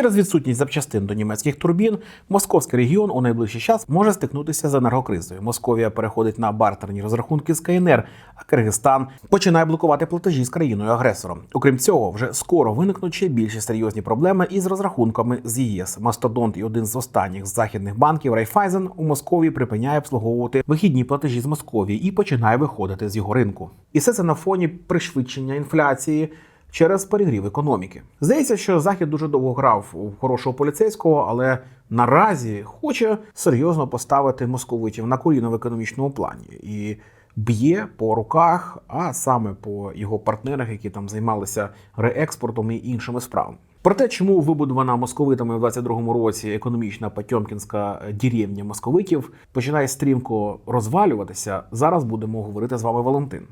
Через відсутність запчастин до німецьких турбін, московський регіон у найближчий час може стикнутися з енергокризою. Московія переходить на бартерні розрахунки з КНР, а Киргизстан починає блокувати платежі з країною агресором. Окрім цього, вже скоро виникнуть ще більші серйозні проблеми із розрахунками з ЄС. Мастодонт і один з останніх західних банків Райфайзен у Московії припиняє обслуговувати вихідні платежі з Московії і починає виходити з його ринку. І все це на фоні пришвидшення інфляції через перегрів економіки. Здається, що захід дуже довго грав у хорошого поліцейського, але наразі хоче серйозно поставити московитів на коліно в економічному плані і б'є по руках, а саме по його партнерах, які там займалися реекспортом і іншими справами. Про те, чому вибудована московитами в 22-му році економічна Потьомкінська деревня московитів починає стрімко розвалюватися, зараз будемо говорити з вами Валентин.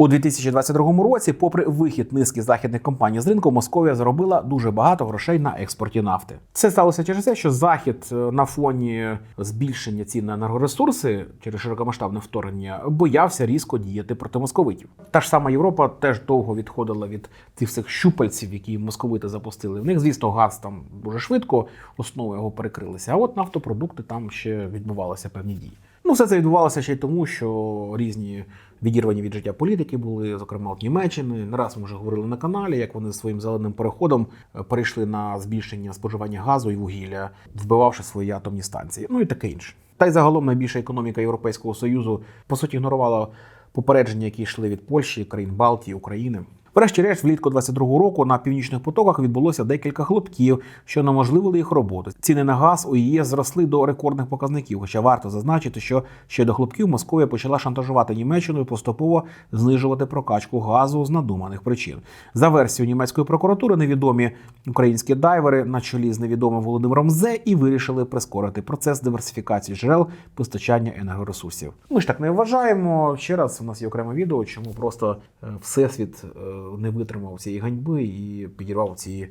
У 2022 році, попри вихід низки західних компаній з ринку, Московія заробила дуже багато грошей на експорті нафти. Це сталося через те, що захід е, на фоні збільшення цін на енергоресурси через широкомасштабне вторгнення боявся різко діяти проти московитів. Та ж сама Європа теж довго відходила від цих всіх щупальців, які московити запустили. В них, звісно, газ там дуже швидко, основи його перекрилися. А от нафтопродукти там ще відбувалися певні дії. Ну, все це відбувалося ще й тому, що різні відірвані від життя політики були, зокрема от Німеччини. Не раз ми вже говорили на каналі, як вони своїм зеленим переходом е, перейшли на збільшення споживання газу і вугілля, вбивавши свої атомні станції, ну і таке інше. Та й загалом найбільша економіка Європейського союзу по суті ігнорувала попередження, які йшли від Польщі, країн Балтії, України. Врешті-решт, влітку 22-го року на північних потоках відбулося декілька хлопків, що неможливили їх роботу. Ціни на газ у ЄС зросли до рекордних показників. Хоча варто зазначити, що ще до хлопків Московія почала шантажувати Німеччину і поступово знижувати прокачку газу з надуманих причин. За версією німецької прокуратури, невідомі українські дайвери на чолі з невідомим Володимиром Зе і вирішили прискорити процес диверсифікації джерел постачання енергоресурсів. Ми ж так не вважаємо. Ще раз у нас є окреме відео, чому просто е, всесвіт е, не витримав цієї ганьби і підірвав ці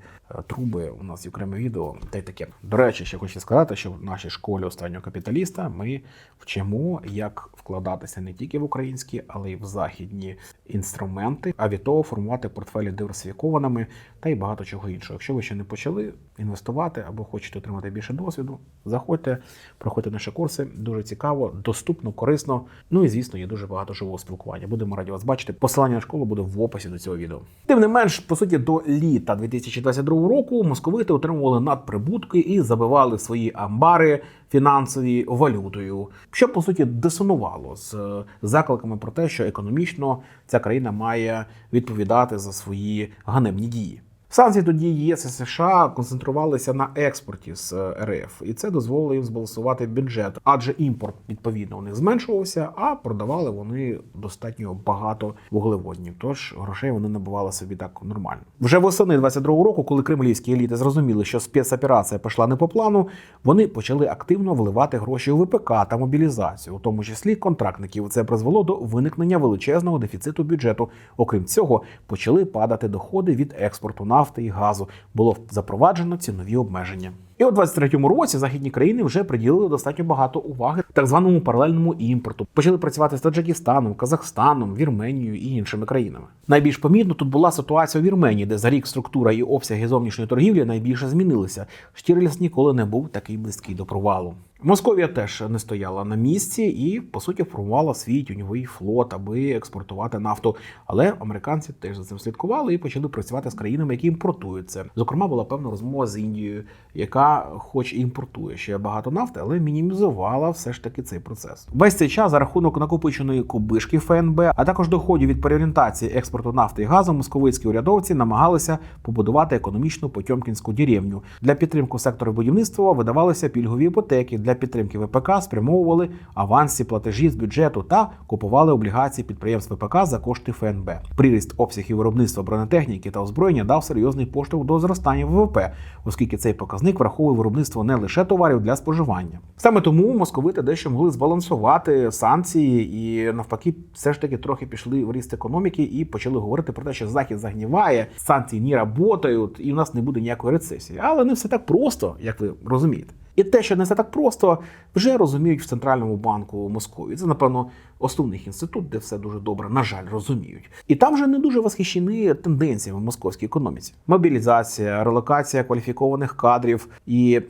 труби. У нас є окреме відео. Та й таке. До речі, ще хочу сказати, що в нашій школі останнього капіталіста ми вчимо, як вкладатися не тільки в українські, але й в західні інструменти, а від того формувати портфелі диверсифікованими та й багато чого іншого. Якщо ви ще не почали інвестувати або хочете отримати більше досвіду, заходьте, проходьте наші курси. Дуже цікаво, доступно, корисно. Ну і звісно, є дуже багато живого спілкування. Будемо раді вас бачити. Посилання на школу буде в описі до цього відео. Тим не менш, по суті, до літа 2022 року московити отримували надприбутки і забивали свої амбари фінансові валютою, що по суті дисонувало з е, закликами про те, що економічно ця країна має відповідати за свої ганебні дії. Санкції тоді ЄС і США концентрувалися на експорті з е, РФ, і це дозволило їм збалансувати бюджет, адже імпорт відповідно у них зменшувався, а продавали вони достатньо багато вуглеводнів. Тож грошей вони набували собі так нормально. Вже восени 22-го року, коли кремлівські еліти зрозуміли, що спецоперація пішла не по плану, вони почали активно вливати гроші у ВПК та мобілізацію, у тому числі контрактників. Це призвело до виникнення величезного дефіциту бюджету. Окрім цього, почали падати доходи від експорту нафти і газу. Було запроваджено цінові обмеження. І у 23-му році західні країни вже приділили достатньо багато уваги так званому паралельному імпорту. Почали працювати з Таджикистаном, Казахстаном, Вірменією і іншими країнами. Найбільш помітно тут була ситуація у Вірменії, де за рік структура і обсяги зовнішньої торгівлі найбільше змінилися. Штірліс ніколи не був такий близький до провалу. Московія теж не стояла на місці і, по суті, формувала свій тюньовий флот, аби експортувати нафту. Але американці теж за цим слідкували і почали працювати з країнами, які імпортують це. Зокрема, була певна розмова з Індією, яка, хоч і імпортує ще багато нафти, але мінімізувала все ж таки цей процес. Весь цей час за рахунок накопиченої кубишки ФНБ, а також доходів від переорієнтації експорту нафти і газу, московицькі урядовці намагалися побудувати економічну потьомкінську деревню. Для підтримки сектору будівництва видавалися пільгові іпотеки. Для підтримки ВПК спрямовували авансі платежі з бюджету та купували облігації підприємств ВПК за кошти ФНБ. Приріст обсягів виробництва бронетехніки та озброєння дав серйозний поштовх до зростання ВВП, оскільки цей показник враховує виробництво не лише товарів для споживання. Саме тому московити дещо могли збалансувати санкції і навпаки, все ж таки трохи пішли в ріст економіки і почали говорити про те, що захід загніває, санкції не працюють, і в нас не буде ніякої рецесії. Але не все так просто, як ви розумієте. І те, що не все так просто, вже розуміють в центральному банку Московії. Це, напевно, основний інститут, де все дуже добре, на жаль, розуміють. І там вже не дуже восхищені тенденціями в московській економіці: мобілізація, релокація кваліфікованих кадрів і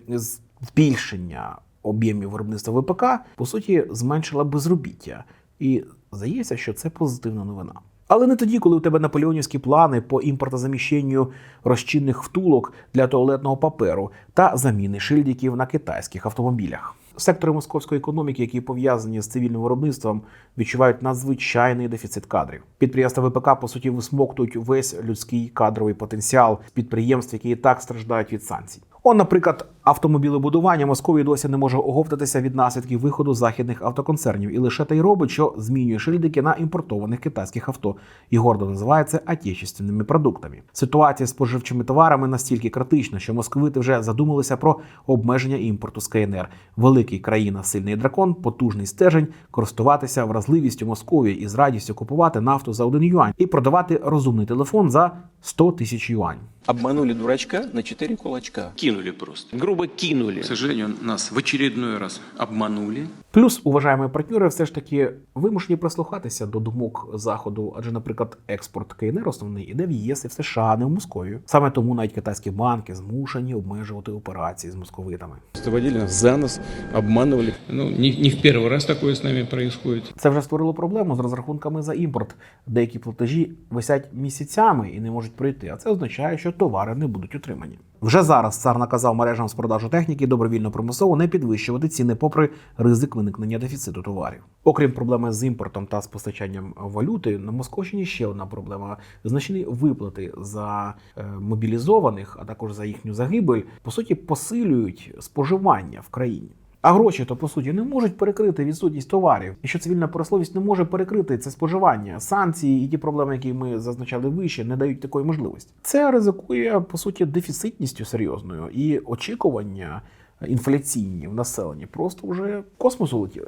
збільшення об'ємів виробництва ВПК по суті зменшила безробіття. І здається, що це позитивна новина. Але не тоді, коли у тебе наполеонівські плани по імпортозаміщенню розчинних втулок для туалетного паперу та заміни шильдиків на китайських автомобілях. Сектори московської економіки, які пов'язані з цивільним виробництвом, відчувають надзвичайний дефіцит кадрів. Підприємства ВПК по суті висмоктують весь людський кадровий потенціал підприємств, які і так страждають від санкцій. Он, наприклад, автомобілебудування Московії досі не може оговтатися від наслідків виходу західних автоконцернів і лише те й робить, що змінює шильдики на імпортованих китайських авто і гордо називає це отечественними продуктами. Ситуація з споживчими товарами настільки критична, що московити вже задумалися про обмеження імпорту з КНР. Великий країна, сильний дракон, потужний стержень, користуватися вразливістю Московії і з радістю купувати нафту за один юань і продавати розумний телефон за 100 тисяч юань. Обманули дурачка на четыре кулачка. Кинули просто. Грубо кинули. К сожалению, нас в очередной раз обманули. Плюс, уважаємо партнери, все ж таки вимушені прислухатися до думок заходу, адже, наприклад, експорт КНР основний іде в ЄС і в США, не в Московію. Саме тому навіть китайські банки змушені обмежувати операції з московитами. Нас за нос, обманывали. Ну, не, не в первый раз такое с нами происходит. Це вже створило проблему з розрахунками за імпорт. Деякі платежі висять місяцями і не можуть пройти. А це означає, що товари не будуть утримані. Вже зараз цар наказав мережам з продажу техніки добровільно примусово не підвищувати ціни, попри ризик виникнення дефіциту товарів. Окрім проблеми з імпортом та з постачанням валюти, на Московщині ще одна проблема: значні виплати за е, мобілізованих, а також за їхню загибель, по суті, посилюють споживання в країні. А гроші то по суті не можуть перекрити відсутність товарів, і що цивільна промисловість не може перекрити це споживання. Санкції і ті проблеми, які ми зазначали вище, не дають такої можливості. Це ризикує по суті дефіцитністю серйозною і очікування інфляційні в населенні просто вже космосу летіли.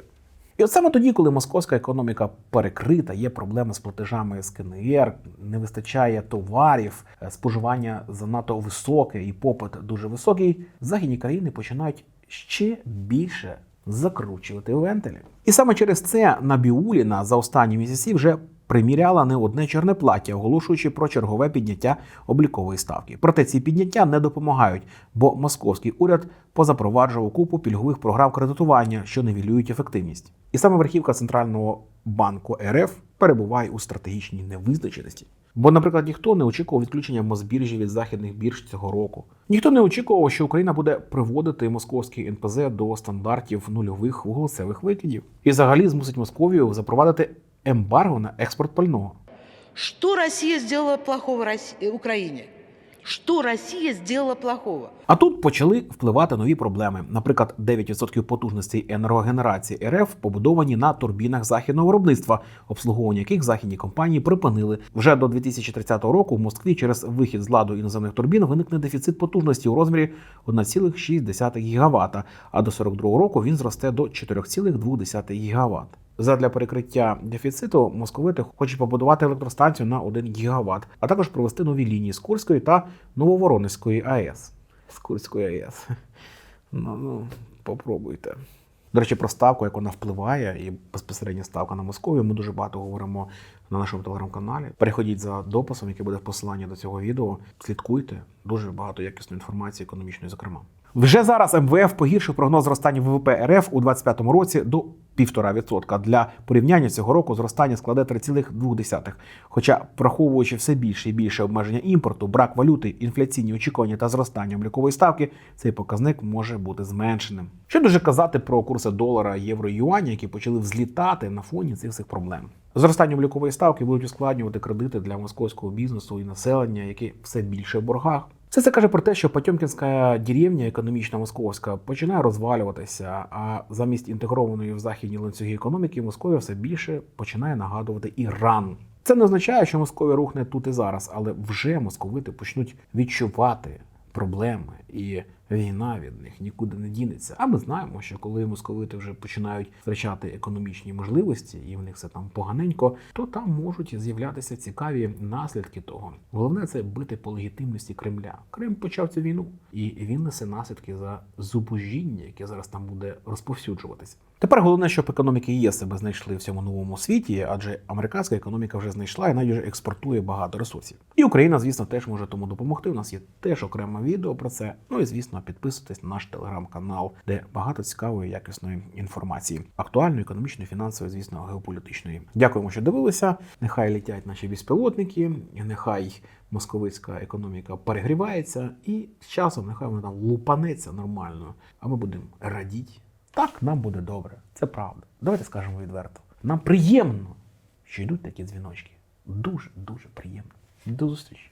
І от саме тоді, коли московська економіка перекрита, є проблеми з платежами з КНР, не вистачає товарів, е, споживання занадто високе і попит дуже високий, західні країни починають ще більше закручувати вентилі. І саме через це Набіуліна за останні місяці вже приміряла не одне чорне плаття, оголошуючи про чергове підняття облікової ставки. Проте ці підняття не допомагають, бо московський уряд позапроваджував купу пільгових програм кредитування, що невілюють ефективність. І саме верхівка центрального банку РФ перебуває у стратегічній невизначеності. Бо, наприклад, ніхто не очікував відключення Мосбіржі від західних бірж цього року. Ніхто не очікував, що Україна буде приводити московський НПЗ до стандартів нульових вуглецевих викидів і взагалі змусить Московію запровадити ембарго на експорт пального. Что Россия сделала плохого э, Украине? Что Россия сделала плохого? А тут почали впливати нові проблеми. Наприклад, 9% потужностей енергогенерації РФ побудовані на турбінах західного виробництва, обслуговування яких західні компанії припинили. Вже до 2030 року в Москві через вихід з ладу іноземних турбін виникне дефіцит потужності у розмірі 1,6 ГВт, а до 42 року він зросте до 4,2 ГВт. Задля перекриття дефіциту московити хочуть побудувати електростанцію на 1 ГВт, а також провести нові лінії з Курської та Нововоронезької АЕС. З Курської АЕС. Ну, ну, попробуйте. До речі, про ставку, як вона впливає, і безпосередня ставка на Московію. Ми дуже багато говоримо на нашому телеграм-каналі. Переходіть за дописом, який буде в посиланні до цього відео. Слідкуйте дуже багато якісної інформації, економічної, зокрема. Вже зараз МВФ погіршив прогноз зростання ВВП РФ у 2025 році до 1,5%. Для порівняння цього року зростання складе 3,2%. Хоча, враховуючи все більше і більше обмеження імпорту, брак валюти, інфляційні очікування та зростання облікової ставки, цей показник може бути зменшеним. Що дуже казати про курси долара, євро і юаня, які почали взлітати на фоні цих всіх проблем. Зростання облікової ставки будуть ускладнювати кредити для московського бізнесу і населення, які все більше в боргах. Все це каже про те, що Потьомкінська деревня економічна московська починає розвалюватися, а замість інтегрованої в західні ланцюги економіки Московія все більше починає нагадувати Іран. Це не означає, що Московія рухне тут і зараз, але вже московити почнуть відчувати проблеми і війна від них нікуди не дінеться. А ми знаємо, що коли московити вже починають втрачати економічні можливості, і в них все там поганенько, то там можуть з'являтися цікаві наслідки того. Головне це бити по легітимності Кремля. Крим почав цю війну, і він несе наслідки за зубожіння, яке зараз там буде розповсюджуватися. Тепер головне, щоб економіки ЄС себе знайшли в цьому новому світі, адже американська економіка вже знайшла і навіть експортує багато ресурсів. І Україна, звісно, теж може тому допомогти. У нас є теж окреме відео про це. Ну і звісно, підписуйтесь на наш телеграм-канал, де багато цікавої якісної інформації, актуальної, економічної, фінансової, звісно, геополітичної. Дякуємо, що дивилися. Нехай літять наші безпілотники, нехай московицька економіка перегрівається, і з часом нехай вона там лупанеться нормально, а ми будемо радіти. Так, нам буде добре. Це правда. Давайте скажемо відверто. Нам приємно, що йдуть такі дзвіночки. Дуже, дуже приємно. До зустрічі.